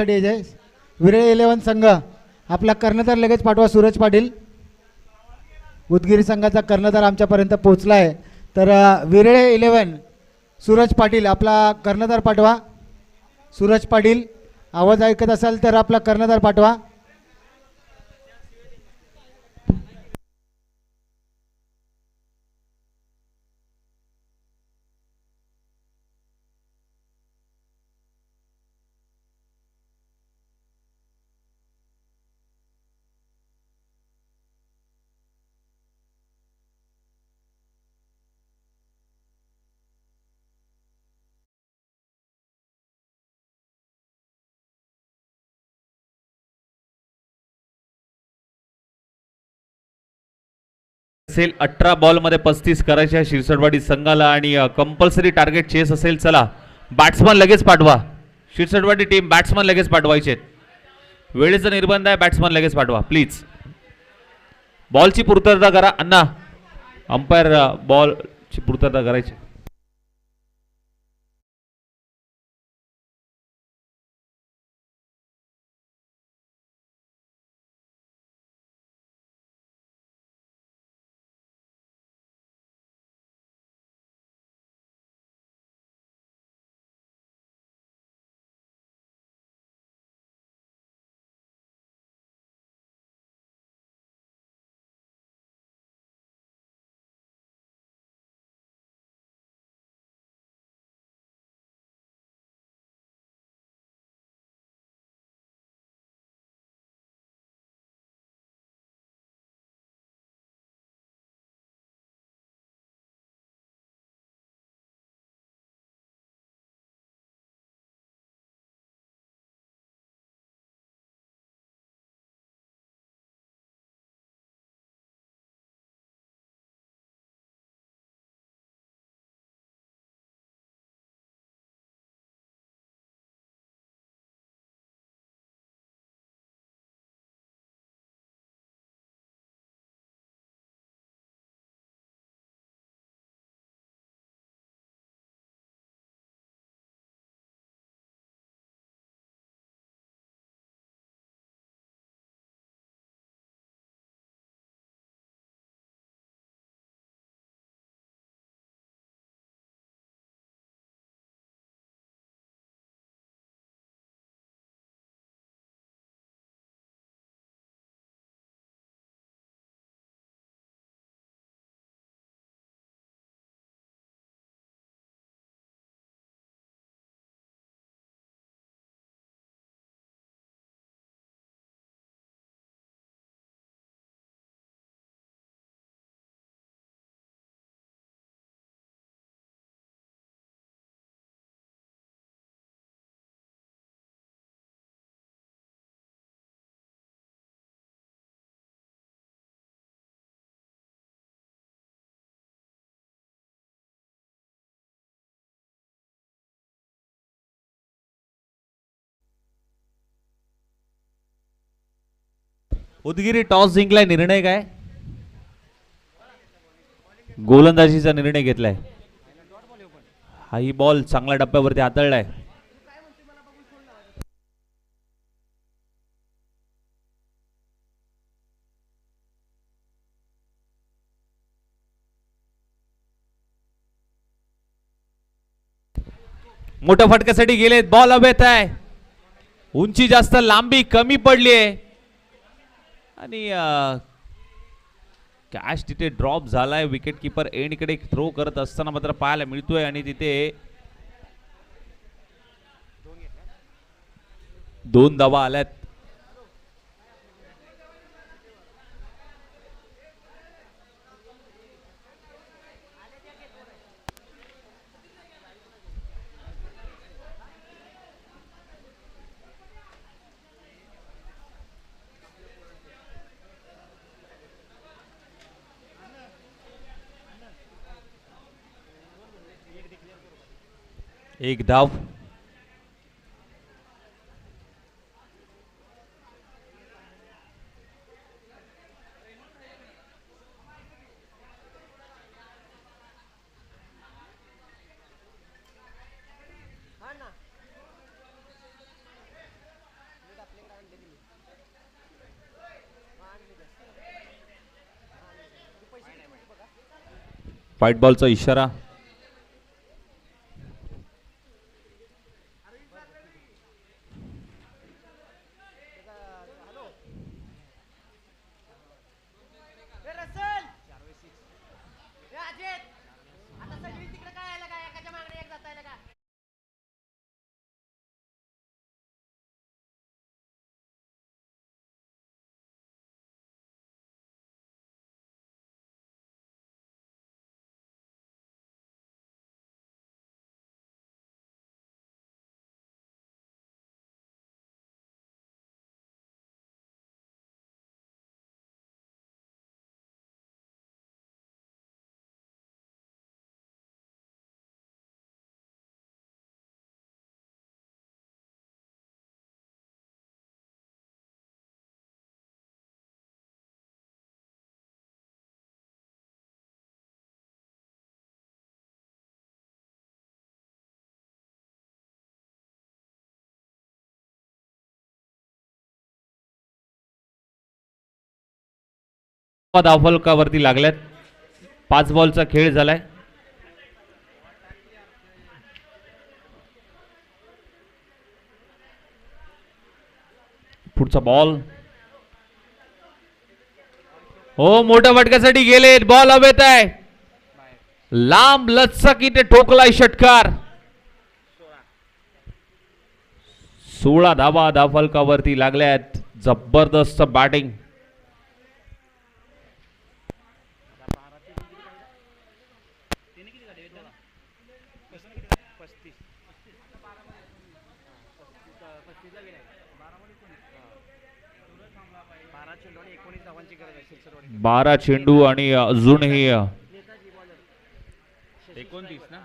D जय विरळे eleven संघ. आपला कर्णधार लगेच पाठवा सूरज पाटील. उदगिरी संघाचा कर्णधार आमच्यापर्यंत पोहोचला आहे तर विरळे इलेव्हन सूरज पाटील आपला कर्णधार पाठवा. सूरज पाटील आवाज ऐकत असाल तर आपला कर्णधार पाठवा. असेल अठरा बॉलमध्ये पस्तीस करायच्या शिरसटवाडी संघाला आणि कंपल्सरी टार्गेट चेस असेल चला. बॅट्समन लगेच पाठवा. शिरसटवाडी टीम बॅट्समन लगेच पाठवायचे वेळेचा निर्बंध आहे बॅट्समन लगेच पाठवा प्लीज बॉलची पूर्तता करा. अण्णा अंपायर बॉलची पूर्तता करायची. उदगिरी टॉस जिंकलाय निर्णय काय? गोलंदाजीचा निर्णय घेतलाय. हा ही बॉल चांगल्या टप्प्यावरती हाताळलाय. मोठ्या फटक्यासाठी गेलेत बॉल अभेत आहे. उंची जास्त लांबी कमी पडली आहे आणि कॅश तिथे ड्रॉप झालाय. विकेट किपर एंडकडे थ्रो करत असताना मात्र पाहायला मिळतोय आणि तिथे दोन धावा आल्यात. एक धाव व्हाईट बॉलचा इशारा. धावफलकावरती लागल्यात. पाच बॉलचा खेळ झालाय. पुढचा बॉल. हो मोठ्या फटक्यासाठी गेले बॉल हवेत आहे. लांब लचक इथे ठोकलाय षटकार. सोळा धावा धावफलकावरती लागल्यात. जबरदस्त बॅटिंग बारा चेंडू आणि एकोणीस धावांची गरज आहे शिरसरवाडी बारा चेंडू आणि अजूनही एकोणतीस ना?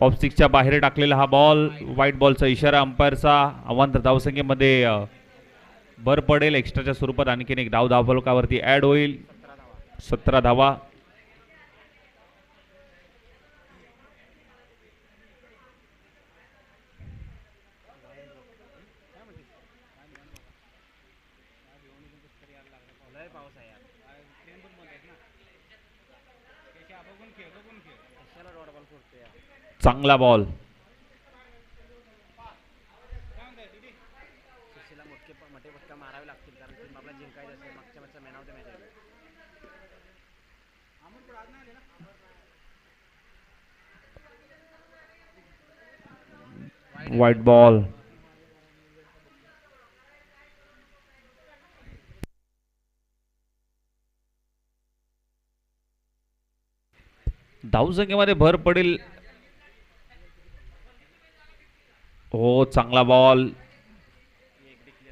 ऑफ सिक्सच्या बाहेर टाकलेला हा बॉल व्हाईट बॉलचा इशारा अंपायरचा. अवांतर धावसंख्येमध्ये भर पडेल. एक्स्ट्राच्या स्वरूपात आणखीन एक धाव धावफलकावरती ऍड होईल. सतरा धावा लय पाऊस आहे यार कशाला डॉट बॉल सोडतो यार चांगला बॉल सुशीला मोठे प- मोठे फटका मारावे लागतील कारण टीम आपला जिंकायचं असेल मागच्या मॅचचा मॅन ऑफ द मॅच आहे. व्हाईट बॉल धावसंख्येमध्ये भर पडेल हो चांगला बॉल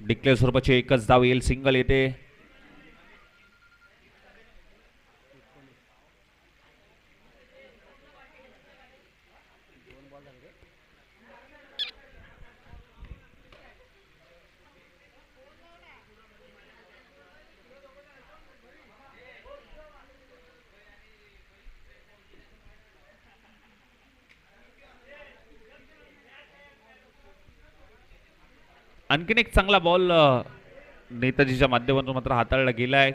डिक्लेअर स्वरूपाची एकच धाव येईल सिंगल येते. आणखीन एक चांगला बॉल नेताजीच्या माध्यमातून मात्र हाताळला गेलाय.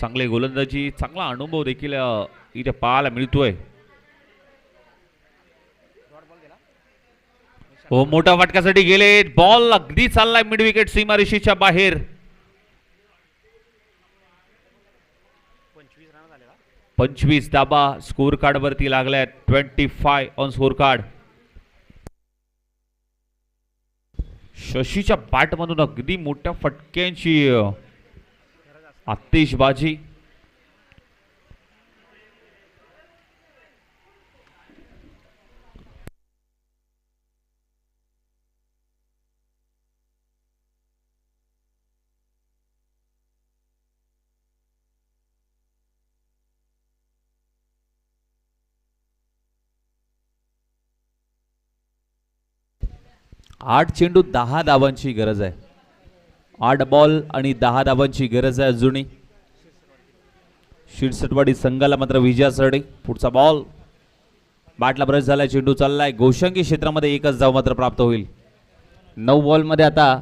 चांगले गोलंदाजी चांगला अनुभव देखील इथे पाहायला मिळतोय. हो मोठ्या फटक्यासाठी गेले. बॉल अगदी चाललाय मिड विकेट सीमारेषेच्या बाहेर. पंचवीस दाबा स्कोर कार्ड वरती लागल्यात. Twenty five on score card शशीच्या बॅटमधून अगदी मोठ्या फटक्यांची आतिषबाजी. आठ चेंडू दहा धावांची गरज आहे. आठ बॉल आणि दहा धावांची गरज आहे जुनी शिरसटवाडी संघाला मात्र विजयासाठी पुढचा बॉल. बाटला ब्रश झालाय चेंडू चाललाय. गोशंकी क्षेत्रामध्ये एकच धाव मात्र प्राप्त होईल. नऊ बॉलमध्ये आता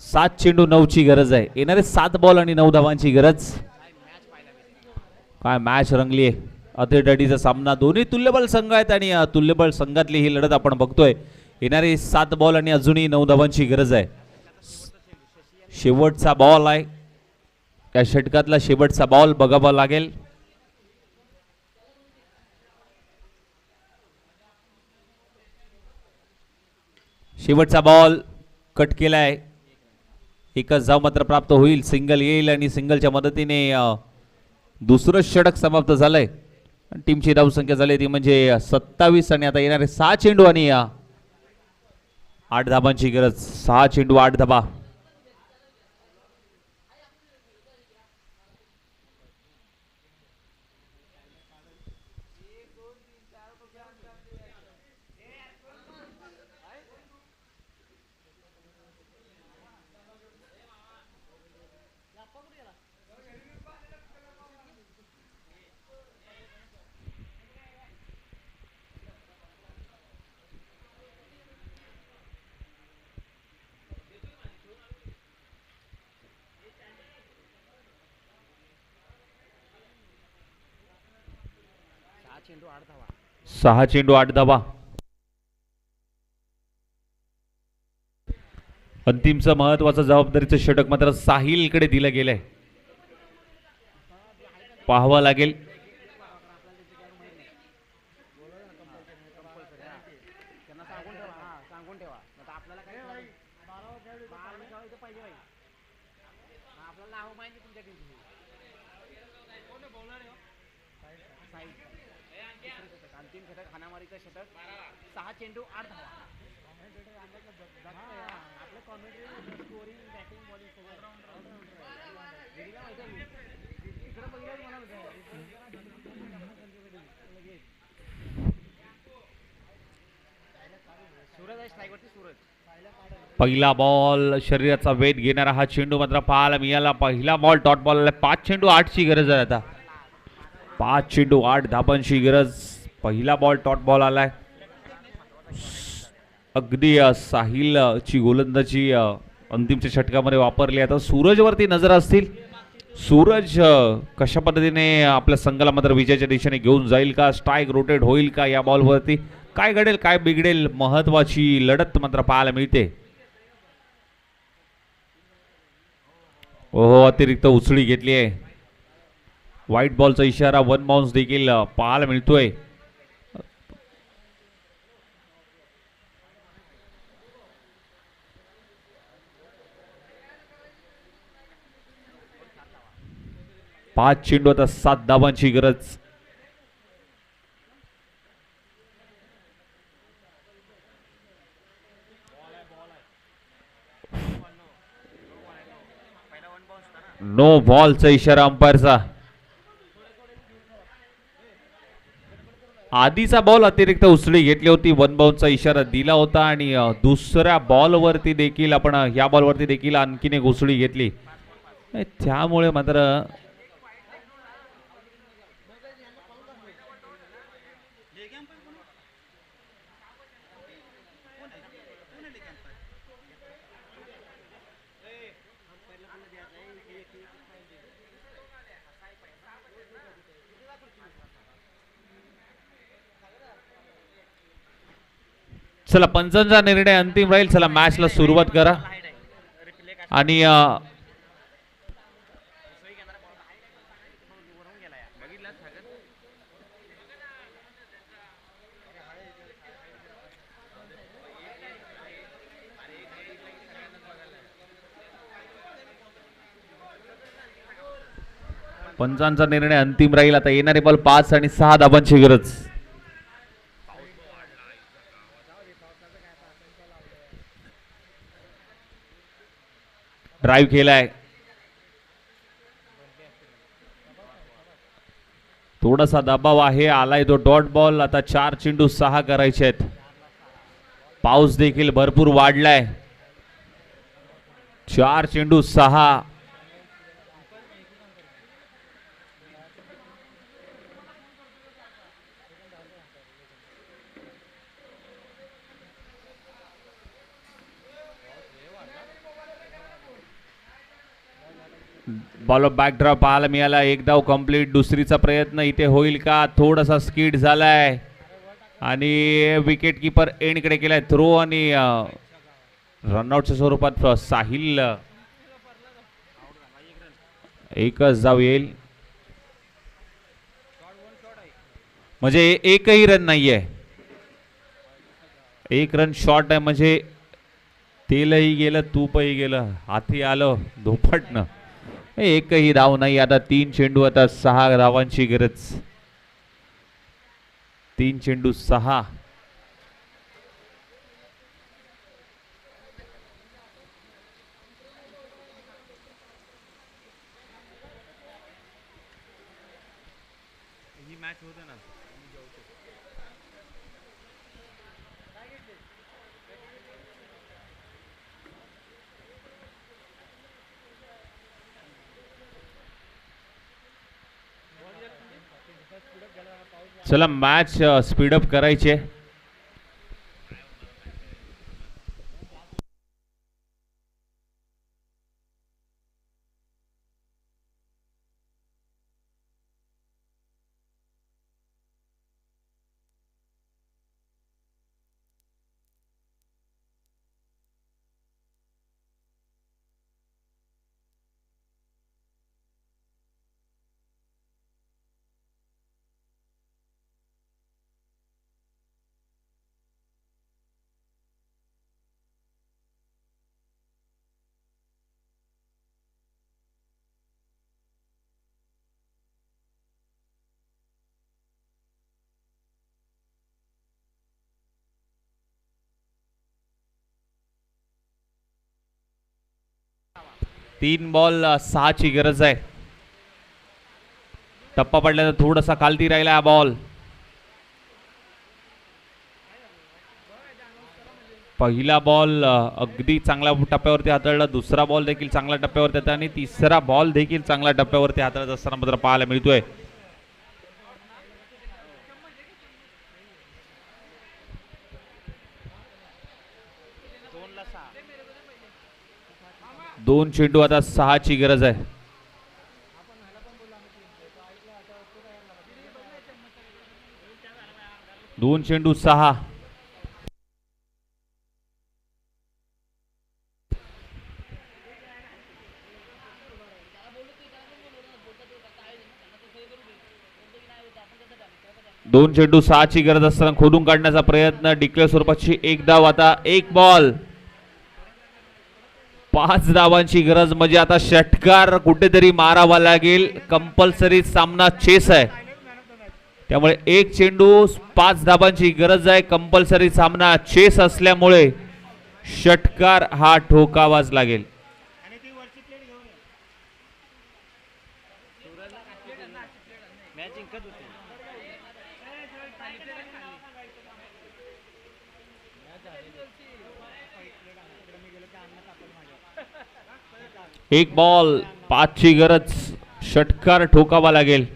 सात चेंडू नऊची गरज आहे. येणारे सात बॉल आणि नऊ धावांची गरज. काय मॅच रंगली आहे. अतिडडीचा सामना दोन्ही तुल्यबळ संघ आहेत आणि तुल्यबल तुल्यबळ संघातली ही लढत आपण बघतोय. येणारे सात बॉल आणि अजूनही नऊ धावांची गरज आहे. शेवटचा बॉल आहे. या षटकातला शेवटचा बॉल बघावा लागेल. शेवटचा बॉल कट केलाय. एकच धाव मात्र प्राप्त होईल. सिंगल येईल आणि सिंगलच्या मदतीने दुसरं षटक समाप्त झालंय. आणि टीमची धावसंख्या झाली ती म्हणजे सत्तावीस आणि आता येणारे सहा चेंडू आणि या आठ धाबांची गरज. सहा चेंडू आठ धाबा. सहा चेंडू आठ धावा. सहा चेंडू अंतिमचं महत्वाचं जबाबदारीचं षटक मात्र साहिलकडे दिलं गेलंय. पाहावं लागेल त्यांना सांगून ठेवा हा सांगून ठेवा आता आपल्याला काय बारा खेळाडू इथं पाहिजे बाई हा, आपल्याला नाव माहिती तुमच्या टीमची अंतिम हाणामारीचं षटक सहा चेंडू आठ धावा. आपलं कॉमेंट्री स्कोरिंग बॅटिंग बॉलिंग सगळं. दिदीला माहिती आहे इकडं बघितलं मला लगेच सूरज आहे स्ट्राईकवरती सूरज. पहिला बॉल शरीराचा वेध घेणारा हा चेंडू मात्र पाहायला मिळाला. पहिला बॉल डॉट बॉल आला पाच चेंडू आठची गरज आहे आता. पाच चेंडू आठ धाबांची गरज. पहिला बॉल टॉट बॉल आलाय. अगदी साहिलची गोलंदाजी अंतिमच्या षटकामध्ये वापरली. आता सूरजवरती नजर असतील. सूरज कशा पद्धतीने आपल्या संघाला मात्र विजयाच्या दिशेने घेऊन जाईल का? स्ट्राईक रोटेट होईल का या बॉलवरती? काय घडेल काय बिघडेल? महत्वाची लढत मात्र पाहायला मिळते. ओहो अतिरिक्त उचळी घेतली आहे. व्हाईट बॉलचा इशारा वन बाउन्स देखील पाहायला मिळतोय. पाच चेंडू आता सात धावांची गरज. नो बॉलचा इशारा अंपायरचा. आधीचा बॉल अतिरिक्त उचली घेतली होती वन बाउनचा इशारा दिला होता आणि दुसऱ्या बॉलवरती देखील आपण ह्या बॉलवरती देखील आणखीन एक उसळी घेतली. त्यामुळे मात्र चला पंचांचा निर्णय अंतिम राहील. चला मॅचला सुरुवात करा. आणि पंचांचा निर्णय अंतिम राहील. आता येणारे बॉल पाच आणि सहा धाबांची गरज. ड्राईव्ह केलाय थोडासा दबाव आहे आलाय तो डॉट बॉल आता चार चेंडू सहा करायचे आहेत. पाऊस देखील भरपूर वाढलाय. चार चेंडू सहा फॉलो ऑफ बॅकड्रॉप पाहायला मिळाला. एक धाव कंप्लीट दुसरीचा प्रयत्न. इथे होईल का? थोडासा स्किड झालाय. आणि विकेट किपर एंडकडे केलाय. थ्रो आणि रनआउटच्या स्वरूपात साहिल. एकच धाव येईल. म्हणजे एकही रन नाहीये. एक रन शॉर्ट आहे. म्हणजे तेलही गेलं तूपही गेलं. हाती आलं धोपटनं. एकही धाव नाही. आता तीन चेंडू आता सहा धावांची गरज. तीन चेंडू सहा ही मॅच होते ना चला मॅच स्पीडअप करायची. आहे तीन बॉल सहाची गरज आहे. टप्पा पडल्याचा थोडासा खालती राहिला हा बॉल. पहिला बॉल अगदी चांगल्या टप्प्यावरती हाताळला. दुसरा बॉल देखील चांगल्या टप्प्यावरती येतो आणि तिसरा बॉल देखील चांगल्या टप्प्यावरती हाताळत असताना मात्र पाहायला मिळतोय. दोन चेंडू आता सहाची गरज आहे. दोन चेंडू सहा. दोन चेंडू सहाची गरज असताना खोदून काढण्याचा प्रयत्न. डिक्लेअर स्वरूपाची एक धाव आता एक बॉल. पाच धावांची गरज म्हणजे आता षटकार कुठेतरी मारावा लागेल. कंपल्सरी सामना चेस आहे. त्यामुळे एक चेंडू पाच धाबांची गरज आहे. कंपल्सरी सामना चेस असल्यामुळे षटकार हा ठोकावाच लागेल. एक बॉल पाचची गरज षटकार ठोकावा लागेल.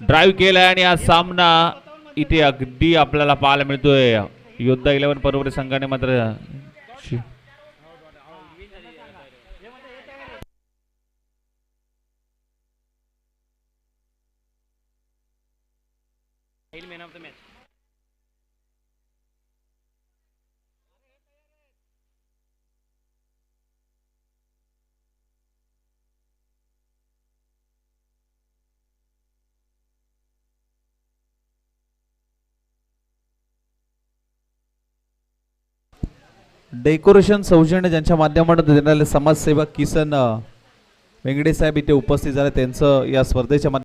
ड्राईव्ह केलाय आणि हा सामना इथे अगदी आपल्याला पाहायला मिळतोय. योद्धा इलेव्हन परवरी संघाने मात्र man of the match decoration सौजन्य ज्यांच्या माध्यमातून देणारे समाजसेवक किसन वेंगडे साहेब इथे उपस्थित झाले. त्यांचं या स्पर्धेच्या माध्यमातून